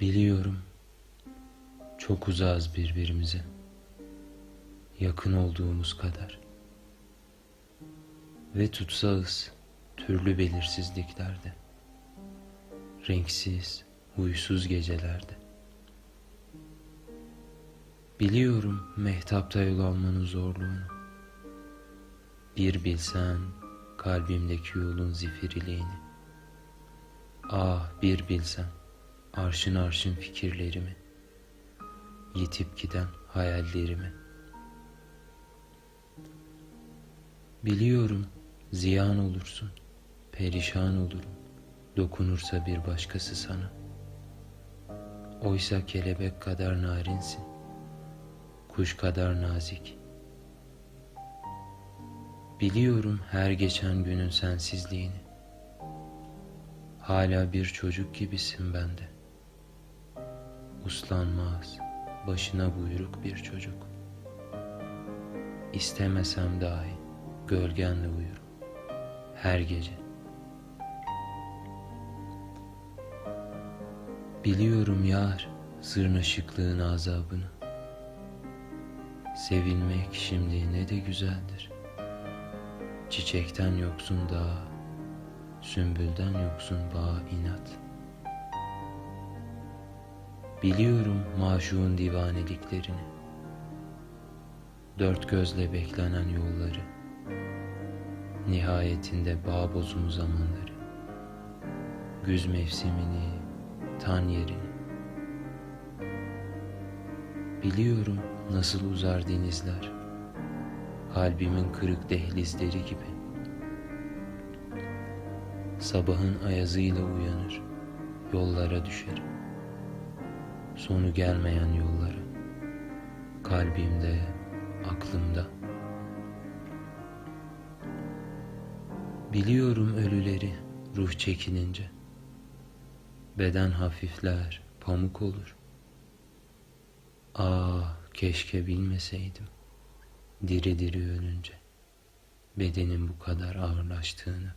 Biliyorum. Çok uzağız birbirimize. Yakın olduğumuz kadar. Ve tutsağız türlü belirsizliklerde. Renksiz, huysuz gecelerde. Biliyorum mehtapta yol almanın zorluğunu. Bir bilsen kalbimdeki yolun zifiriliğini. Ah bir bilsen arşın arşın fikirlerimi. Yitip giden hayallerimi. Biliyorum ziyan olursun, perişan olurum. Dokunursa bir başkası sana. Oysa kelebek kadar narinsin, kuş kadar nazik. Biliyorum her geçen günün sensizliğini. Hala bir çocuk gibisin bende. Uslanmaz, başına buyruk bir çocuk. İstemesem dahi gölgenle uyurum. Her gece. Biliyorum yar sırnaşıklığın azabını. Sevilmek şimdi ne de güzeldir. Çiçekten yoksun dağ, sümbülden yoksun bağ inat. Biliyorum maşuğun divaneliklerini. Dört gözle beklenen yolları. Nihayetinde bağ bozumu zamanları. Güz mevsimini, tan yerini. Biliyorum nasıl uzar denizler. Kalbimin kırık dehlizleri gibi. Sabahın ayazıyla uyanır, yollara düşerim. Sonu gelmeyen yollara. Kalbimde, aklımda. Biliyorum ölüleri ruh çekinince. Beden hafifler, pamuk olur. Ah keşke bilmeseydim. Diri diri ölünce bedenin bu kadar ağırlaştığını.